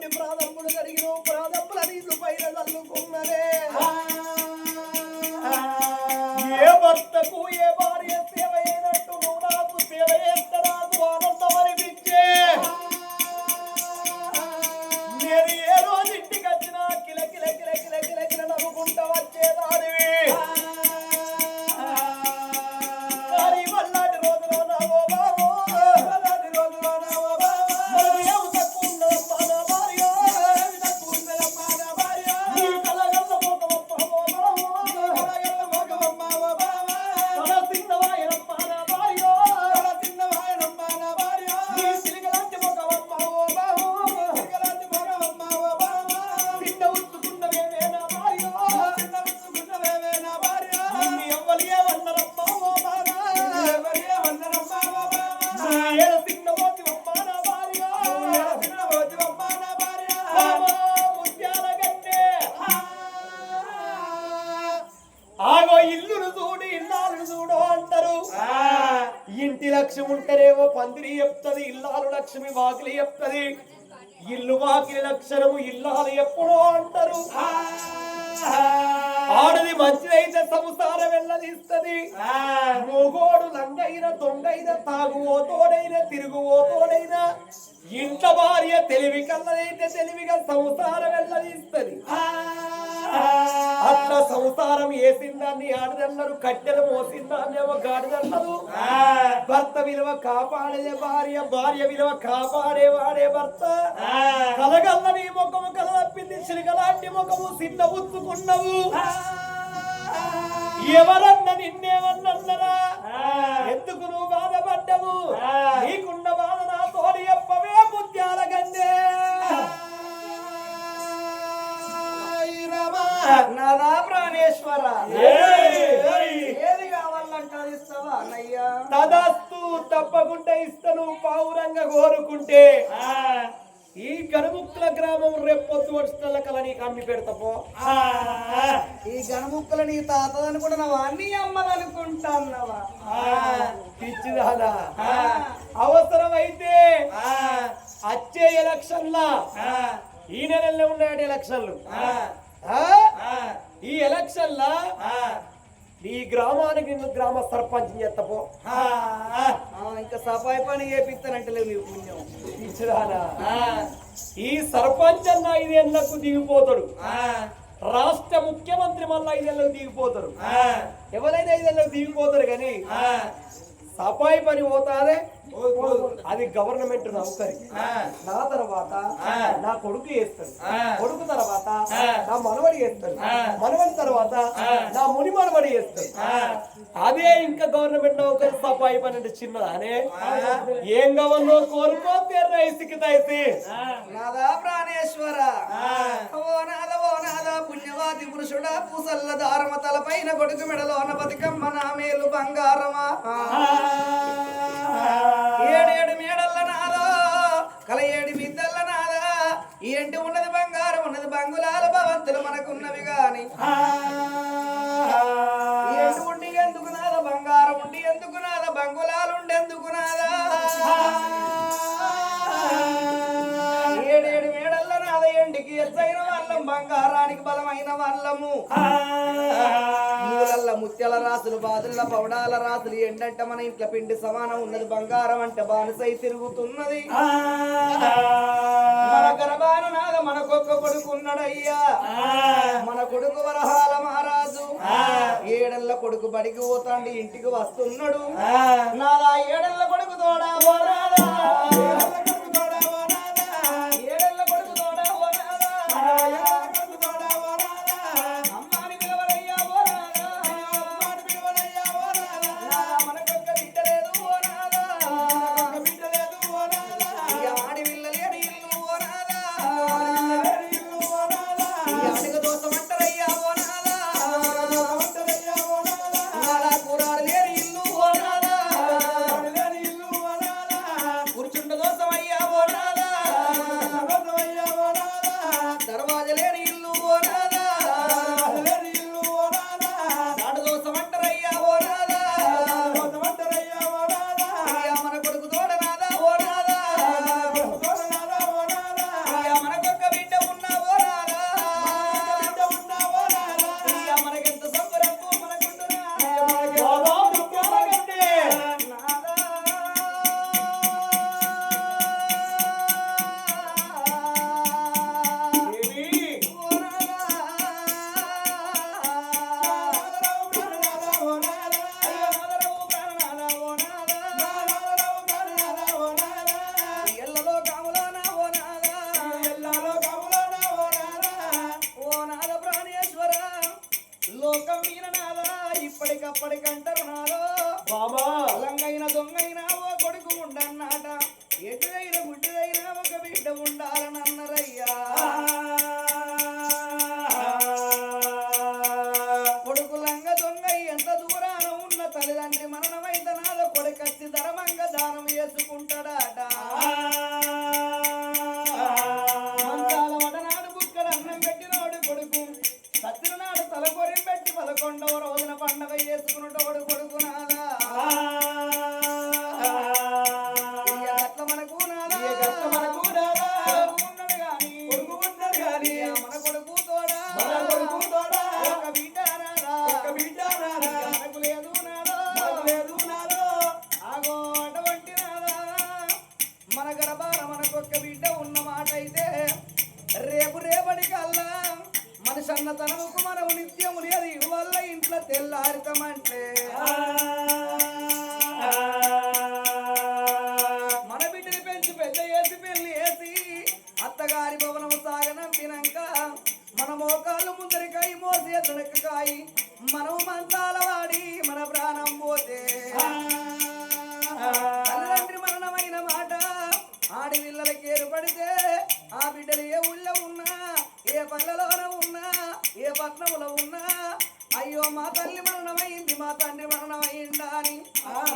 పాలతోటి ప్రాణములు అడిగిన ప్రాణముల నీళ్ళు పైన చల్లుకున్నదే. లక్ష్మి వాకిలి చెప్తది. ఇల్లు వాకిలి లక్షణము ఇల్లాలు ఎప్పుడో అంటారు. ఆడది మంచిదైతే సంసారం వెళ్ళదీస్తది. మొగోడు లంగైన దొంగైన తాగువోతోడైన తిరుగువోతోడైన ఇంట భార్య తెలివి కల్లదైతే తెలివిగా సంసారం వెళ్ళదీస్తది. అట్లా సంసారం వేసిందాన్ని ఆడదన్నారు కట్టెలు మోసిందాన్ని ఏమో గాడిదన్నారు. భర్త విలువ కాపాడే భార్య భార్య విలువ కాపాడే వాడే భర్త. కలగల్లని ముఖము కలదప్పింది చిలకలాంటి ముఖము చిన్న ఉత్తుకున్నవు. ఎవరన్న నిన్నేమన్నరా ఎందుకు నువ్వు బాధపడ్డవు? నీకున్న నాదా ప్రాణేశ్వర! ఏది కావాలంటే అది ఇస్తావా అన్నయ్యా? తదస్తు తప్పకుండా ఇస్తను పావురంగా కోరుకుంటే. ఈ కనుముక్కుల గ్రామం రేపొద్దు వచ్చిన కల నీకు అమ్మి పెడతాపో ఈ గణముక్కలు నీ తాతదని కూడా నా అన్ని అమ్మలనుకుంటాన్నవా పిచ్చిదానా అవసరమైతే వచ్చే ఎలక్షన్లా ఈ నెలల్లో ఉన్నాడు ఎలక్షన్లు. ఆ? ఈ ఎలక్షన్లా ఈ గ్రామానికి నిన్ను గ్రామ సర్పంచ్ చేస్తపో ఇంకా సఫాయి పని చేపిస్తానంటే నీ పుణ్యం. పిచ్చిదానా ఈ సర్పంచ్ అన్న ఐదేళ్ళకు దిగిపోతాడు. రాష్ట్ర ముఖ్యమంత్రి మళ్ళా ఐదేళ్ళకు దిగిపోతారు ఎవరైనా ఐదేళ్ళకు దిగిపోతారు కానీ సఫాయి పని పోతాదే అది గవర్నమెంట్ నౌకరి నా తర్వాత నా కొడుకు చేస్తాడు. కొడుకు తర్వాత నా మనవడి చేస్తాడు. మనవడి తర్వాత నా ముని మనవడి చేస్తాడు. అదే ఇంకా గవర్నమెంట్ నౌకరి సఫాయి పని అంటే చిన్నదానే. ఏం గవర్నో కోరుకోతే రైతుకి తైసి నాదా ప్రాణేశ్వర. ఓ నాద ఓ నాద పుణ్యవాది పురుషుడా పూసల్ల దారమ తలపైన కొడుకు మెడలోన బతుకమ్మ నా మేలు బంగారమా. ఏడేడు మేడల్ల నాదా కల ఏడు మిద్దల్ల నాదా ఈ ఎంటి ఉన్నది బంగారం ఉన్నది బంగులాల భవంతులు మనకున్నవి గాని. ఎంటు ఉండి ఎందుకు నాద బంగారం ఉండి ఎందుకు నాద బంగులాలు ఉండెందుకు నాదా ఏడేడు మేడల్ల నాద ఎండికి ఎత్తైన వాళ్ళం బంగారానికి బలమైన వాళ్ళము. మూలల్ల ముత్యాల రాసులు బాదుల పవడాల రాసులు ఎండంటే మన ఇంట్లో పిండి సమానం ఉన్నది బంగారం అంటే బానిసై తిరుగుతున్నది. మన గర్భాన నాద మనకొక్క కొడుకు ఉన్నాడయ్యా మన కొడుకు వరహాల మహారాజు. ఏడెళ్ళ కొడుకు బడికి పోతాండి ఇంటికి వస్తున్నాడు. నాదా ఏడెళ్ళ కొడుకు తోడా ఓ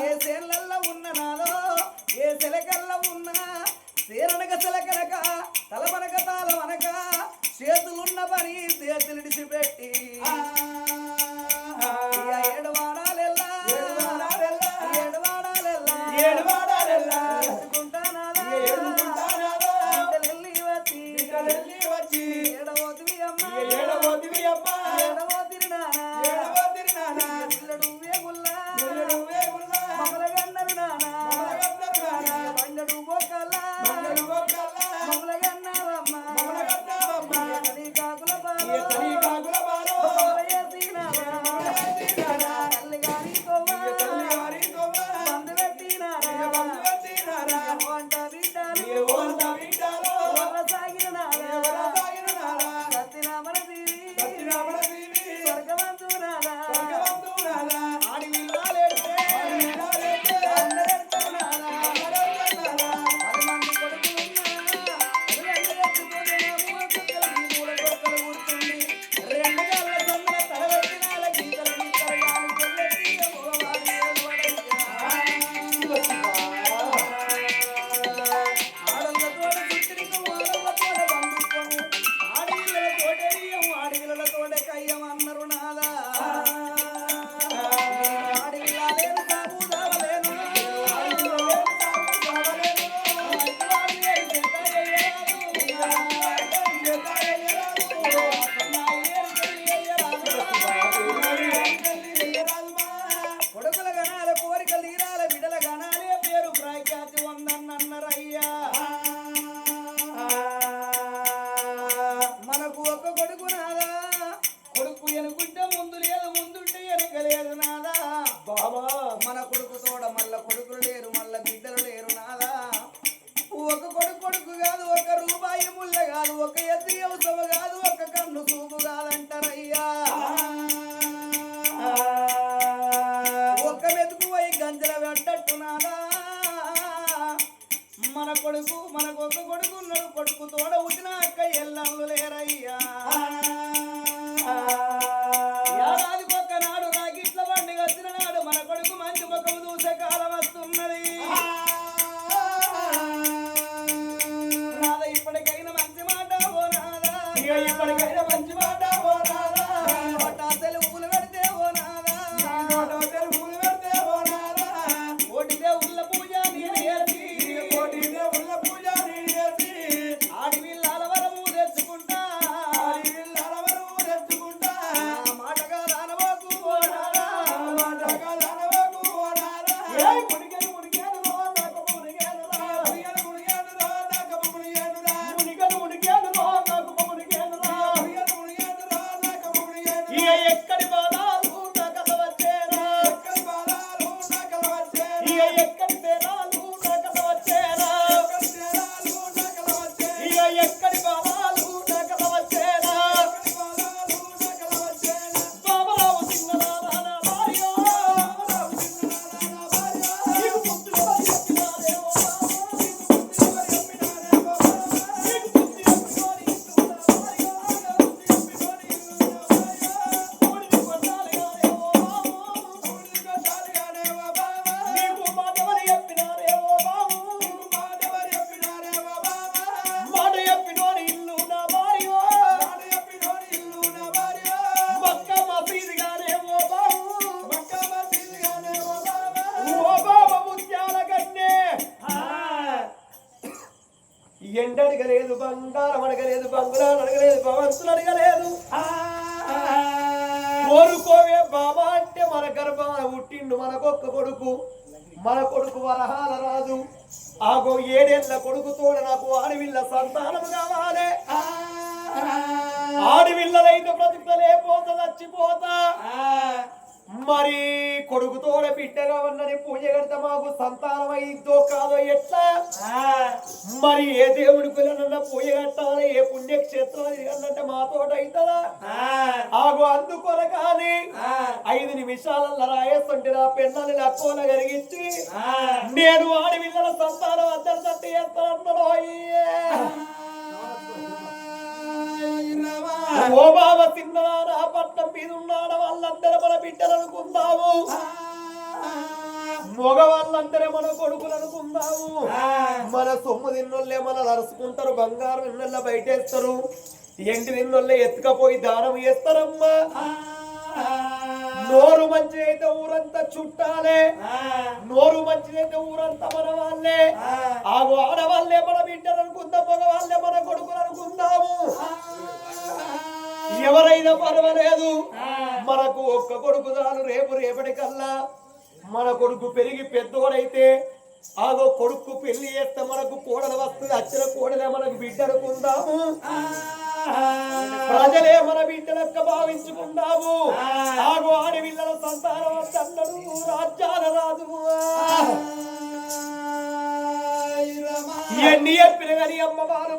ఏ చేనులల్లో ఉన్న నాలో ఏ సెలకల్లో ఉన్నా సేరనక సెలకనక తలపనక కొడుకు మన గొప్ప కొడుకు ఉన్నాడు కొడుకు తోడ ఎండ అడగలేదు బంగారం అడగలేదు బంగుళాలు అడగలేదు భవంతులు అడగలేదు. కోరుకోవే బాబా అంటే మన గర్భాన పుట్టిండు మనకొక్క కొడుకు. మన కొడుకు వరహాల రాదు ఆగో ఏడేళ్ళ కొడుకుతోడ నాకు ఆడవిల్ల సంతానం కావాలి. ఆడవిల్లలైతే బ్రతుకుతలే పోత చచ్చిపోతా. మరి కొడుకుతోడ బిడ్డగా ఉన్నది పూజ కడితే మాకు సంతానం అయిందో కాదో ఎట్లా? మరి ఏ దేవుడి పిల్లనన్నా పూజ కట్టాలి ఏ పుణ్యక్షేత్రాలు అన్నట్టే మాతోట అవుతుందా ఆగు అందుకొన కానీ ఐదు నిమిషాలలో రాయేస్తుంటే నా పెన్నాన్ని లక్కోన కలిగించి నేను ఆడవిల్లల సంతానం అందరి తట్టి చేస్తాను ఓ తిన్నారా పట్నం మీద ఉన్నాడు వాళ్ళందరూ మన బిడ్డలు అనుకుందాము మగ వాళ్ళందరే మన కొడుకులు అనుకుందాము మన సొమ్ము తిన్నోళ్ళే మన నరుసుకుంటారు బంగారం ఇన్నోళ్ళ బయటేస్తారు. ఎండి తిన్నోళ్ళే ఎత్తుకపోయి దానం చేస్తారమ్మా. నోరు మంచిదైతే ఊరంతా చుట్టాలే. నోరు మంచిదైతే ఊరంతా మన వాళ్ళే ఆగు ఆడవాళ్ళే మన బిడ్డలు అనుకుందాం మగవాళ్ళే మన కొడుకులు అనుకుందాము ఎవరైనా పర్వాలేదు. మనకు ఒక్క కొడుకు చాలు రేపు రేపటి కల్లా మన కొడుకు పెరిగి పెద్దోడైతే ఆగో కొడుకు పెళ్ళి చేస్తే మనకు కోడలు వస్తుంది అచ్చిన కోడలే మనకు బిడ్డ అనుకుందాము ప్రజలే మన బిడ్డలక్క భావించుకుందాము. ఆగో ఆడవిల్లల సంతానం అన్నడు రాజ్యాల రాజు. ఎన్ని చెప్పిన కానీ అమ్మవారు